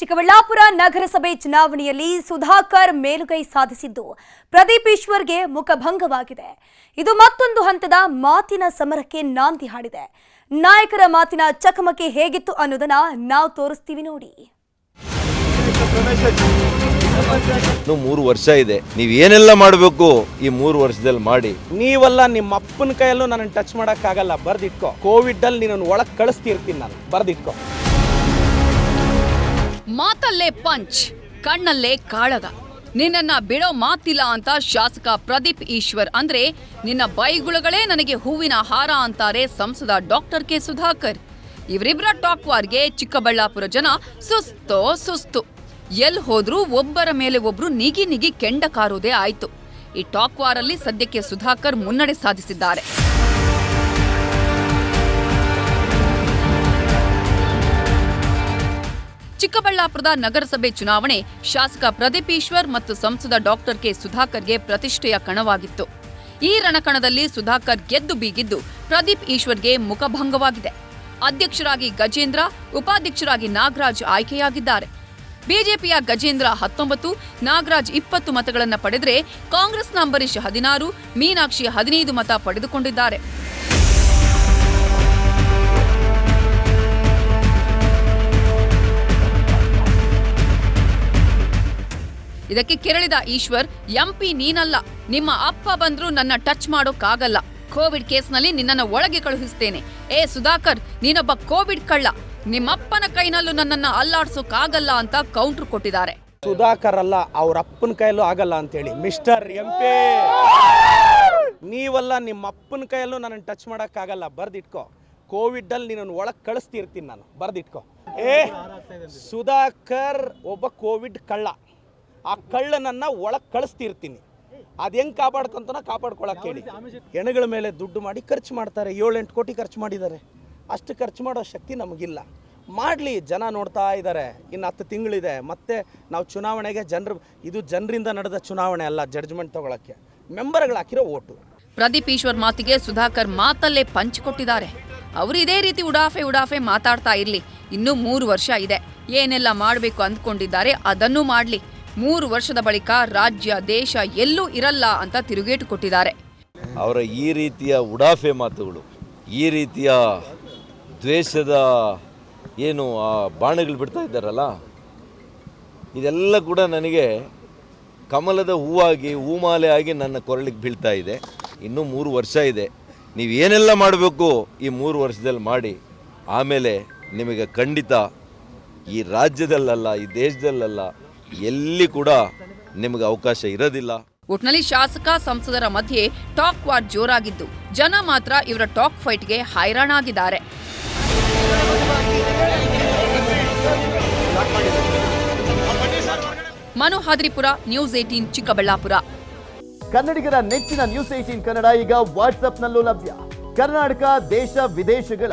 ಚಿಕ್ಕಬಳ್ಳಾಪುರ ನಗರಸಭೆ ಚುನಾವಣೆಯಲ್ಲಿ ಸುಧಾಕರ್ ಮೇಲುಗೈ ಸಾಧಿಸಿದ್ದು ಪ್ರದೀಪ್ ಈಶ್ವರ್ಗೆ ಮುಖಭಂಗವಾಗಿದೆ. ಇದು ಮತ್ತೊಂದು ಹಂತದ ಮಾತಿನ ಸಮರಕ್ಕೆ ನಾಂದಿ ಹಾಡಿದೆ. ನಾಯಕರ ಮಾತಿನ ಚಕಮಕಿ ಹೇಗಿತ್ತು ಅನ್ನೋದನ್ನ ನಾವು ತೋರಿಸ್ತೀವಿ ನೋಡಿ. ಮೂರು ವರ್ಷ ಇದೆ. ನೀವು ಏನೆಲ್ಲ ಮಾಡಬೇಕು ಈ ಮೂರು ವರ್ಷದಲ್ಲಿ ಮಾಡಿ. ನೀವಲ್ಲ ನಿಮ್ಮ ಅಪ್ಪನ ಕೈಯಲ್ಲೂ ನನ್ನ ಟಚ್ ಮಾಡೋಕ್ಕಾಗಲ್ಲ. ಬರ್ದಿಟ್ಕೋ. ಕೋವಿಡ್ ಅಲ್ಲಿ ನಿನ್ನ ಒಳಗೆ ಕಳಿಸ್ತಿರ್ತೀನಿ ನಾನು. ಬರ್ದಿಟ್ಕೋ. ಮಾತಲ್ಲೇ ಪಂಚ್, ಕಣ್ಣಲ್ಲೇ ಕಾಳಗ. ನಿನ್ನನ್ನ ಬಿಡೋ ಮಾತಿಲ್ಲ ಅಂತ ಶಾಸಕ ಪ್ರದೀಪ್ ಈಶ್ವರ್ ಅಂದ್ರೆ ನಿನ್ನ ಬೈಗುಳಗಳೇ ನನಗೆ ಹೂವಿನ ಹಾರ ಅಂತಾರೆ ಸಂಸದ ಡಾಕ್ಟರ್ ಕೆ ಸುಧಾಕರ್. ಇವರಿಬ್ಬರ ಟಾಕ್ ವಾರ್ಗೆ ಚಿಕ್ಕಬಳ್ಳಾಪುರ ಜನ ಸುಸ್ತೋ ಸುಸ್ತು. ಎಲ್ ಹೋದ್ರೂ ಒಬ್ಬರ ಮೇಲೆ ಒಬ್ರು ನಿಗಿ ನಿಗಿ ಕೆಂಡ ಕಾರೋದೇ ಆಯ್ತು. ಈ ಟಾಕ್ ವಾರಲ್ಲಿ ಸದ್ಯಕ್ಕೆ ಸುಧಾಕರ್ ಮುನ್ನಡೆ ಸಾಧಿಸಿದ್ದಾರೆ. ಚಿಕ್ಕಬಳ್ಳಾಪುರದ ನಗರಸಭೆ ಚುನಾವಣೆ ಶಾಸಕ ಪ್ರದೀಪ್ ಈಶ್ವರ್ ಮತ್ತು ಸಂಸದ ಡಾಕ್ಟರ್ ಕೆ ಸುಧಾಕರ್ಗೆ ಪ್ರತಿಷ್ಠೆಯ ಕಣವಾಗಿತ್ತು. ಈ ರಣಕಣದಲ್ಲಿ ಸುಧಾಕರ್ ಗೆದ್ದು ಬೀಗಿದ್ದು ಪ್ರದೀಪ್ ಈಶ್ವರ್ಗೆ ಮುಖಭಂಗವಾಗಿದೆ. ಅಧ್ಯಕ್ಷರಾಗಿ ಗಜೇಂದ್ರ, ಉಪಾಧ್ಯಕ್ಷರಾಗಿ ನಾಗರಾಜ್ ಆಯ್ಕೆಯಾಗಿದ್ದಾರೆ. ಬಿಜೆಪಿಯ ಗಜೇಂದ್ರ ಹತ್ತೊಂಬತ್ತು, ನಾಗರಾಜ್ ಇಪ್ಪತ್ತು ಮತಗಳನ್ನು ಪಡೆದರೆ ಕಾಂಗ್ರೆಸ್ನ ಅಂಬರೀಶ್ ಹದಿನಾರು, ಮೀನಾಕ್ಷಿ ಹದಿನೈದು ಮತ ಪಡೆದುಕೊಂಡಿದ್ದಾರೆ. ಇದಕ್ಕೆ ಕೆರಳಿದ ಈಶ್ವರ್, ಎಂಪಿ ನೀನಲ್ಲ. ನಿಮ್ಮ ಅಪ್ಪ ಬಂದ್ರೂ ನನ್ನ ಟಚ್ ಮಾಡೋಕ್ಕಾಗಲ್ಲ. ಕೋವಿಡ್ ಕೇಸ್ನಲ್ಲಿ ನಿನ್ನನ್ನು ಒಳಗೆ ಕಳುಹಿಸ್ತೇನೆ. ಏ ಸುಧಾಕರ್, ನೀನೊಬ್ಬ ಕೋವಿಡ್ ಕಳ್ಳ. ನಿಮ್ಮಪ್ಪನ ಕೈನಲ್ಲೂ ನನ್ನನ್ನ ಅಲ್ಲಾಡ್ಸೋಕ್ಕಾಗಲ್ಲ ಅಂತ ಕೌಂಟರ್ ಕೊಟ್ಟಿದ್ದಾರೆ. ಸುಧಾಕರ್ ಅಲ್ಲ, ಅವ್ರ ಅಪ್ಪನ ಕೈಯಲ್ಲೂ ಆಗಲ್ಲ ಅಂತೇಳಿ. ಮಿಸ್ಟರ್ ಎಂಪಿ, ನೀವಲ್ಲ ನಿಮ್ಮ ಅಪ್ಪನ ಕೈಯಲ್ಲೂ ನನ್ನ ಟಚ್ ಮಾಡೋಕ್ಕಾಗಲ್ಲ. ಬರ್ದಿಟ್ಕೋ. ಕೋವಿಡ್ ಅಲ್ಲಿ ನಿನ್ನನ್ನು ಒಳಗೆ ಕಳಿಸ್ತಿರ್ತೀನಿ ನಾನು. ಬರ್ದಿಟ್ಕೋ. ಏ, ಸುಧಾಕರ್ ಒಬ್ಬ ಕೋವಿಡ್ ಕಳ್ಳ. ಆ ಕಳ್ಳನನ್ನು ಒಳಗೆ ಕಳಿಸ್ತಿರ್ತೀನಿ. ಅದು ಹೆಂಗೆ ಕಾಪಾಡ್ಕೊಂತನ ಕಾಪಾಡ್ಕೊಳಕ್ಕೆ ಹೇಳಿ. ಹೆಣಗಳ ಮೇಲೆ ದುಡ್ಡು ಮಾಡಿ ಖರ್ಚು ಮಾಡ್ತಾರೆ. ಏಳೆಂಟು ಕೋಟಿ ಖರ್ಚು ಮಾಡಿದ್ದಾರೆ. ಅಷ್ಟು ಖರ್ಚು ಮಾಡೋ ಶಕ್ತಿ ನಮಗಿಲ್ಲ. ಮಾಡಲಿ ಜನ ನೋಡ್ತಾ ಇದ್ದಾರೆ ಇನ್ನು ಹತ್ತು ತಿಂಗಳಿದೆ. ಮತ್ತೆ ನಾವು ಚುನಾವಣೆಗೆ ಜನರು ಇದು ಜನರಿಂದ ನಡೆದ ಚುನಾವಣೆ ಅಲ್ಲ ಜಡ್ಜ್ಮೆಂಟ್ ತಗೊಳಕ್ಕೆ. ಮೆಂಬರ್ಗಳು ಹಾಕಿರೋ ಓಟು. ಪ್ರದೀಪ್ ಈಶ್ವರ್ ಮಾತಿಗೆ ಸುಧಾಕರ್ ಮಾತಲ್ಲೇ ಪಂಚ್ ಕೊಟ್ಟಿದ್ದಾರೆ. ಅವರು ಇದೇ ರೀತಿ ಉಡಾಫೆ ಉಡಾಫೆ ಮಾತಾಡ್ತಾ ಇರಲಿ. ಇನ್ನೂ ಮೂರು ವರ್ಷ ಇದೆ. ಏನೆಲ್ಲ ಮಾಡಬೇಕು ಅಂದ್ಕೊಂಡಿದ್ದಾರೆ ಅದನ್ನು ಮಾಡಲಿ. ಮೂರು ವರ್ಷದ ಬಳಿಕ ರಾಜ್ಯ, ದೇಶ ಎಲ್ಲೂ ಇರಲ್ಲ ಅಂತ ತಿರುಗೇಟು ಕೊಟ್ಟಿದ್ದಾರೆ. ಅವರ ಈ ರೀತಿಯ ಉಡಾಫೆ ಮಾತುಗಳು, ಈ ರೀತಿಯ ದ್ವೇಷದ ಏನು ಆ ಬಾಣಗಳು ಬಿಡ್ತಾ ಇದ್ದಾರಲ್ಲ, ಇದೆಲ್ಲ ಕೂಡ ನನಗೆ ಕಮಲದ ಹೂವಾಗಿ, ಹೂಮಾಲೆ ಆಗಿ ನನ್ನ ಕೊರಳಿಗೆ ಬೀಳ್ತಾ ಇದೆ. ಇನ್ನೂ ಮೂರು ವರ್ಷ ಇದೆ. ನೀವು ಏನೆಲ್ಲ ಮಾಡಬೇಕು ಈ ಮೂರು ವರ್ಷದಲ್ಲಿ ಮಾಡಿ, ಆಮೇಲೆ ನಿಮಗೆ ಖಂಡಿತ ಈ ರಾಜ್ಯದಲ್ಲಲ್ಲ, ಈ ದೇಶದಲ್ಲಲ್ಲ ಎಲ್ಲಿ ಕೂಡ ನಿಮಗೆ ಅವಕಾಶ ಇರೋದಿಲ್ಲ. ಒಟ್ನಲ್ಲಿ ಶಾಸಕ ಸಂಸದರ ಮಧ್ಯೆ ಟಾಕ್ ವಾರ್ ಜೋರಾಗಿದ್ದು ಜನ ಮಾತ್ರ ಇವರ ಟಾಕ್ ಫೈಟ್ಗೆ ಹೈರಾಣಾಗಿದ್ದಾರೆ. Manu Hadripura news eighteen Chikkaballapura. ಕನ್ನಡಿಗರ ನೆಚ್ಚಿನ ನ್ಯೂಸ್ ಏಟೀನ್ ಕನ್ನಡ ಈಗ ವಾಟ್ಸ್ಆಪ್ನಲ್ಲೂ ಲಭ್ಯ. ಕರ್ನಾಟಕ ದೇಶ ವಿದೇಶಗಳ